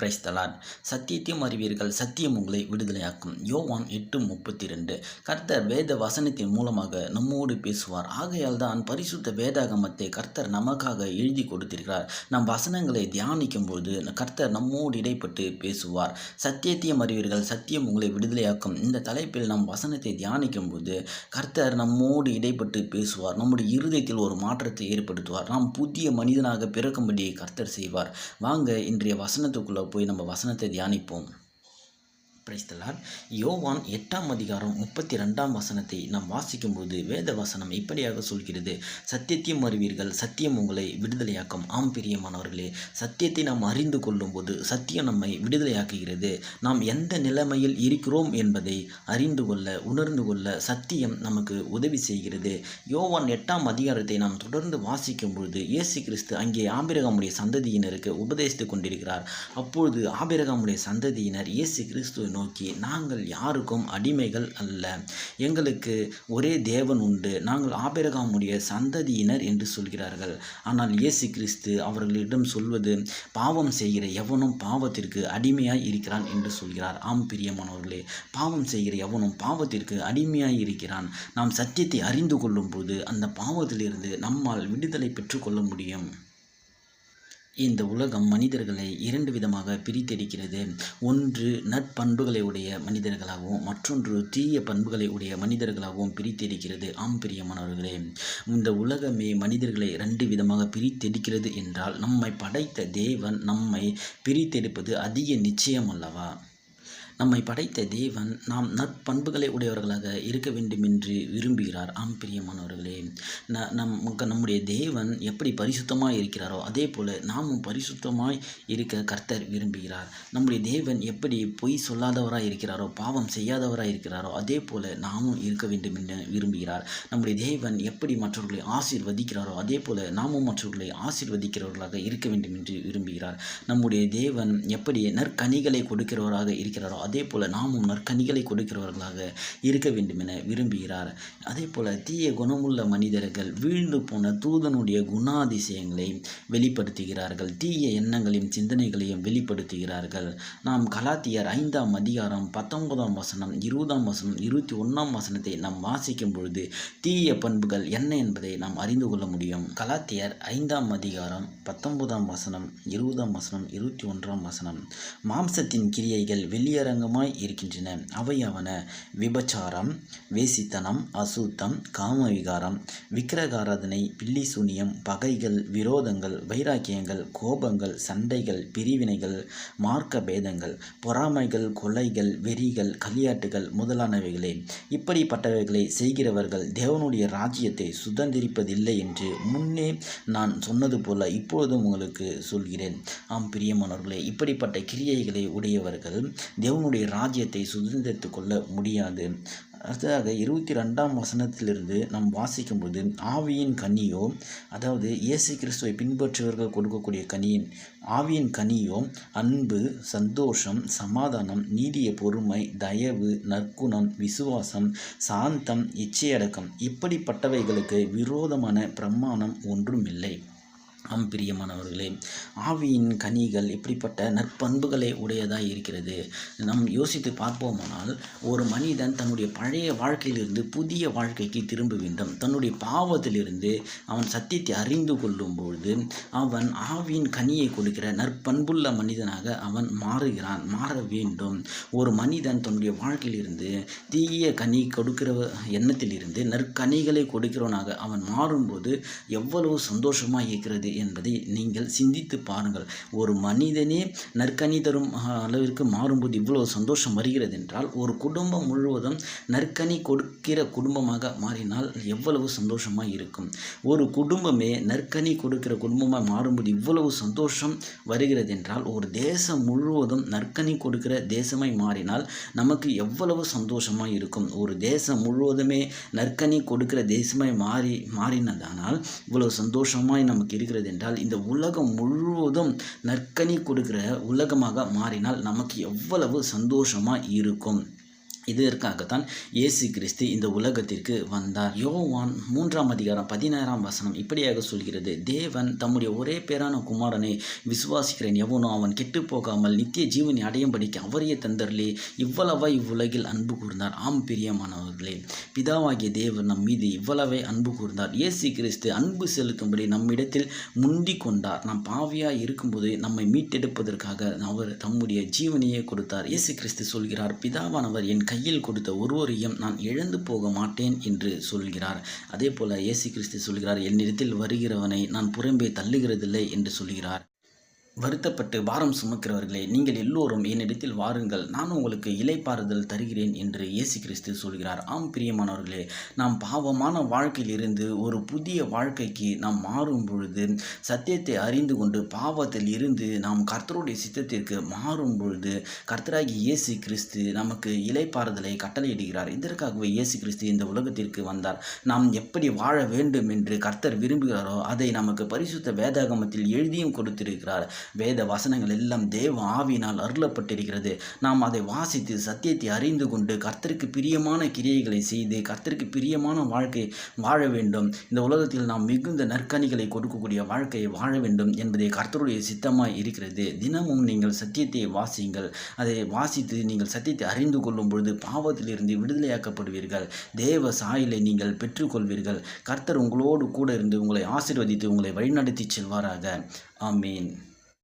பிரைஸ்தலான் சத்தியத்தையும் அறிவீர்கள். சத்தியம் உங்களை விடுதலையாக்கும். யோவான் எட்டு முப்பத்தி ரெண்டு கர்த்தர் வேத வசனத்தின் மூலமாக நம்மோடு பேசுவார். ஆகையால் தான் பரிசுத்த வேதாகமத்தை கர்த்தர் நமக்காக எழுதி கொடுத்திருக்கிறார். நம் வசனங்களை தியானிக்கும் போது கர்த்தர் நம்மோடு இடைப்பட்டு பேசுவார். சத்தியத்தையும் அறிவீர்கள். சத்தியம் உங்களை விடுதலையாக்கும். இந்த தலைப்பில் நம் வசனத்தை தியானிக்கும் போது கர்த்தர் நம்மோடு இடைப்பட்டு பேசுவார். நம்முடைய இருதயத்தில் ஒரு மாற்றத்தை ஏற்படுத்துவார். நாம் புதிய மனிதனாக பிறக்கும்படி கர்த்தர் செய்வார். வாங்க இன்றைய வசனத்துக்குள்ள போய் நம்ம வசனத்தை தியானிப்போம். பிரைஸ்தலார் யோவான் எட்டாம் அதிகாரம் முப்பத்தி ரெண்டாம் வசனத்தை நாம் வாசிக்கும்போது வேத வசனம் இப்படியாக சொல்கிறது. சத்தியத்தையும் அறிவீர்கள் சத்தியம் உங்களை விடுதலையாக்கும். ஆம் பிரியமானவர்களே சத்தியத்தை நாம் அறிந்து கொள்ளும்போது சத்தியம் நம்மை விடுதலையாக்குகிறது. நாம் எந்த நிலைமையில் இருக்கிறோம் என்பதை அறிந்து கொள்ள உணர்ந்து கொள்ள சத்தியம் நமக்கு உதவி செய்கிறது. யோவான் எட்டாம் அதிகாரத்தை நாம் தொடர்ந்து வாசிக்கும் பொழுது இயேசு கிறிஸ்து அங்கே ஆபிரகாமுடைய சந்ததியினருக்கு உபதேசித்துக் கொண்டிருக்கிறார். அப்பொழுது ஆபிரகாமுடைய சந்ததியினர் இயேசு கிறிஸ்துவின் நோக்கி நாங்கள் யாருக்கும் அடிமைகள் அல்ல. எங்களுக்கு ஒரே தேவன் உண்டு. நாங்கள் ஆபிரகாமுடைய சந்ததியினர் என்று சொல்கிறார்கள். ஆனால் இயேசு கிறிஸ்து அவர்களிடம் சொல்வது பாவம் செய்கிற எவனும் பாவத்திற்கு அடிமையாய் இருக்கிறான் என்று சொல்கிறார். ஆம் பிரியமானவர்களே பாவம் செய்கிற எவனும் பாவத்திற்கு அடிமையாய் இருக்கிறான். நாம் சத்தியத்தை அறிந்து கொள்ளும்போது அந்த பாவத்திலிருந்து நம்மால் விடுதலை பெற்றுக்கொள்ள முடியும். இந்த உலகம் மனிதர்களை இரண்டு விதமாக பிரித்தெடுக்கிறது. ஒன்று நற்பண்புகளை உடைய மனிதர்களாகவும் மற்றொன்று தீய பண்புகளை உடைய மனிதர்களாகவும் பிரித்தெடுக்கிறது. ஆம் பிரியமானவர்களே இந்த உலகமே மனிதர்களை ரெண்டு விதமாக பிரித்தெடுக்கிறது என்றால் நம்மை படைத்த தேவன் நம்மை பிரித்தெடுப்பது அதிக நிச்சயம் அல்லவா நம்மை படைத்த தேவன் நாம் நற்பண்புகளை உடையவர்களாக இருக்க வேண்டும் என்று விரும்புகிறார். ஆம் பிரியமானவர்களே ந நம் நம்முடைய தேவன் எப்படி பரிசுத்தமாக இருக்கிறாரோ அதே போல் நாமும் பரிசுத்தமாய் இருக்க கர்த்தர் விரும்புகிறார். நம்முடைய தேவன் எப்படி பொய் சொல்லாதவராக இருக்கிறாரோ பாவம் செய்யாதவராக இருக்கிறாரோ அதே போல் நாமும் இருக்க வேண்டும் என்று விரும்புகிறார். நம்முடைய தேவன் எப்படி மற்றவர்களை ஆசீர்வதிக்கிறாரோ அதே போல் நாமும் மற்றவர்களை ஆசீர்வதிக்கிறவர்களாக இருக்க வேண்டும் என்று விரும்புகிறார். நம்முடைய தேவன் எப்படி நற்கனிகளை கொடுக்கிறவராக இருக்கிறாரோ அதே போல் நாமும் நற்கனிகளை கொடுக்கிறவர்களாக இருக்க வேண்டும் என விரும்புகிறார். அதே போல் தீய குணமுள்ள மனிதர்கள் வீழ்ந்து போன தூதனுடைய குணாதிசயங்களை வெளிப்படுத்துகிறார்கள். தீய எண்ணங்களையும் சிந்தனைகளையும் வெளிப்படுத்துகிறார்கள். நாம் கலாத்தியர் ஐந்தாம் அதிகாரம் பத்தொன்பதாம் வசனம் இருபதாம் வசனம் இருபத்தி ஒன்றாம் வசனத்தை நாம் வாசிக்கும் பொழுது தீய பண்புகள் என்ன என்பதை நாம் அறிந்து கொள்ள முடியும். கலாத்தியர் ஐந்தாம் அதிகாரம் பத்தொன்பதாம் வசனம் இருபதாம் வசனம் இருபத்தி ஒன்றாம் வசனம். மாம்சத்தின் கிரியைகள் வெளியரங்கமாய் இருக்கின்றன. அவையவன விபச்சாரம் வேசித்தனம் அசுத்தம் காமவிகாரம் விக்கிரகாராதனை பில்லி சூனியம் பகைகள் விரோதங்கள் வைராக்கியங்கள் கோபங்கள் சண்டைகள் பிரிவினைகள் மார்க்க பேதங்கள் பொறாமைகள் கொலைகள் வெறிகள் கலியாட்டுகள் முதலானவைகளே. இப்படிப்பட்டவைகளை செய்கிறவர்கள் தேவனுடைய ராஜ்யத்தை சுதந்திரிப்பதில்லை என்று முன்னே நான் சொன்னது போல இப்பொழுதும் உங்களுக்கு சொல்கிறேன். ஆம் பிரியமானவர்களே இப்படிப்பட்ட கிரியைகளை உடையவர்கள் தேவனுடைய ராஜ்யத்தை சுதந்திரித்து கொள்ள முடியாது. அடுத்ததாக இருபத்தி ரெண்டாம் வசனத்திலிருந்து நாம் வாசிக்கும்போது ஆவியின் கனியோ அதாவது இயேசு கிறிஸ்துவை பின்பற்றுவர்கள் கொடுக்கக்கூடிய கனியின் ஆவியின் கனியோ அன்பு சந்தோஷம் சமாதானம் நீடிய பொறுமை தயவு நற்குணம் விசுவாசம் சாந்தம் இச்சையடக்கம் இப்படிப்பட்டவைகளுக்கு விரோதமான பிரமாணம் ஒன்றும் இல்லை ஆம் பிரியமானவர்களே ஆவியின் கனிகள் இப்படிப்பட்ட நற்பண்புகளை உடையதாக இருக்கிறது. நாம் யோசித்து பார்ப்போமானால் ஒரு மனிதன் தன்னுடைய பழைய வாழ்க்கையிலிருந்து புதிய வாழ்க்கைக்கு திரும்ப வேண்டும். தன்னுடைய பாவத்திலிருந்து அவன் சத்தியத்தை அறிந்து கொள்ளும்பொழுது அவன் ஆவியின் கனியை கொடுக்கிற நற்பண்புள்ள மனிதனாக அவன் மாறுகிறான் மாற வேண்டும். ஒரு மனிதன் தன்னுடைய வாழ்க்கையிலிருந்து தீய கனி கொடுக்கிற எண்ணத்திலிருந்து நற்கனிகளை கொடுக்கிறவனாக அவன் மாறும்போது எவ்வளவு சந்தோஷமாக இருக்கிறது என்பதை நீங்கள் சிந்தித்து பாருங்கள். ஒரு மனிதனே நற்கனி தரும் அளவிற்கு மாறும்போது இவ்வளவு சந்தோஷம் வருகிறது என்றால் ஒரு குடும்பம் முழுவதும் நற்கனி கொடுக்கிற குடும்பமாக மாறினால் எவ்வளவு சந்தோஷமாக இருக்கும். ஒரு குடும்பமே நற்கனி கொடுக்கிற குடும்பமாக மாறும்போது இவ்வளவு சந்தோஷம் வருகிறது என்றால் ஒரு தேசம் முழுவதும் நற்கனி கொடுக்கிற தேசமாய் மாறினால் நமக்கு எவ்வளவு சந்தோஷமாக இருக்கும். ஒரு தேசம் முழுவதுமே நற்கனி கொடுக்கிற தேசமாய் மாறி மாறினதானால் இவ்வளவு சந்தோஷமாய் நமக்கு இருக்கிறது என்றால் இந்த உலகம் முழுவதும் நற்கனி கொடுக்கிற உலகமாக மாறினால் நமக்கு எவ்வளவு சந்தோஷமாக இருக்கும். இதற்காகத்தான் இயேசு கிறிஸ்து இந்த உலகத்திற்கு வந்தார். யோவான் மூன்றாம் அதிகாரம் பதினாறாம் வசனம் இப்படியாக சொல்கிறது. தேவன் தம்முடைய ஒரே பேரான குமாரனை விசுவாசிக்கிறேன். எவனோ அவன் கெட்டு போகாமல் நித்திய ஜீவனை அடையும்படிக்கு அவரையே தந்தர்லே இவ்வளவா இவ்வுலகில் அன்பு கூர்ந்தார். ஆம் பிரியமானவர்களே பிதாவாகிய தேவன் நம் மீது இவ்வளவே அன்பு கூர்ந்தார். இயேசு கிறிஸ்து அன்பு செலுத்தும்படி நம்மிடத்தில் முந்தி கொண்டார் நாம் பாவியாக இருக்கும்போது நம்மை மீட்டெடுப்பதற்காக அவர் தம்முடைய ஜீவனையே கொடுத்தார். இயேசு கிறிஸ்து சொல்கிறார் பிதாவானவர் என் கையில் கொடுத்த ஒருவரையும் நான் இழந்து போக மாட்டேன் என்று சொல்கிறார். அதே போல இயேசு கிறிஸ்து சொல்கிறார் என்னிடத்தில் வருகிறவனை நான் புறம்பே தள்ளுகிறதில்லை என்று சொல்கிறார். வருத்தப்பட்டு பாரம் சுமக்கிறவர்களே நீங்கள் எல்லோரும் என்னிடத்தில் வாருங்கள். நான் உங்களுக்கு இலைப்பாறுதல் தருகிறேன் என்று இயேசு கிறிஸ்து சொல்கிறார். ஆம் பிரியமானவர்களே நாம் பாவமான வாழ்க்கையிலிருந்து ஒரு புதிய வாழ்க்கைக்கு நாம் மாறும் பொழுது சத்தியத்தை அறிந்து கொண்டு பாவத்தில் இருந்து நாம் கர்த்தருடைய சித்தத்திற்கு மாறும் பொழுது கர்த்தராகி இயேசு கிறிஸ்து நமக்கு இலைப்பாறுதலை கட்டளையிடுகிறார். இதற்காகவே இயேசு கிறிஸ்து இந்த உலகத்திற்கு வந்தார். நாம் எப்படி வாழ வேண்டும் என்று கர்த்தர் விரும்புகிறாரோ அதை நமக்கு பரிசுத்த வேதாகமத்தில் எழுதியும் கொடுத்திருக்கிறார். வேத வசனங்கள் எல்லாம் தேவ ஆவியினால் அருளப்பட்டிருக்கிறது. நாம் அதை வாசித்து சத்தியத்தை அறிந்து கொண்டு கர்த்தருக்கு பிரியமான கிரியைகளை செய்து கர்த்தருக்கு பிரியமான வாழ்க்கை வாழ வேண்டும். இந்த உலகத்தில் நாம் மிகுந்த நற்கனிகளை கொடுக்கக்கூடிய வாழ்க்கையை வாழ வேண்டும் என்பதை கர்த்தருடைய சித்தமாய் இருக்கிறது. தினமும் நீங்கள் சத்தியத்தை வாசியுங்கள் அதை வாசித்து நீங்கள் சத்தியத்தை அறிந்து கொள்ளும் பொழுது பாவத்திலிருந்து விடுதலையாக்கப்படுவீர்கள். தேவ சாயலை நீங்கள் பெற்றுக்கொள்வீர்கள். கர்த்தர் உங்களோடு கூட இருந்து உங்களை ஆசிர்வதித்து உங்களை வழிநடத்தி செல்வாராக. ஆமீன்.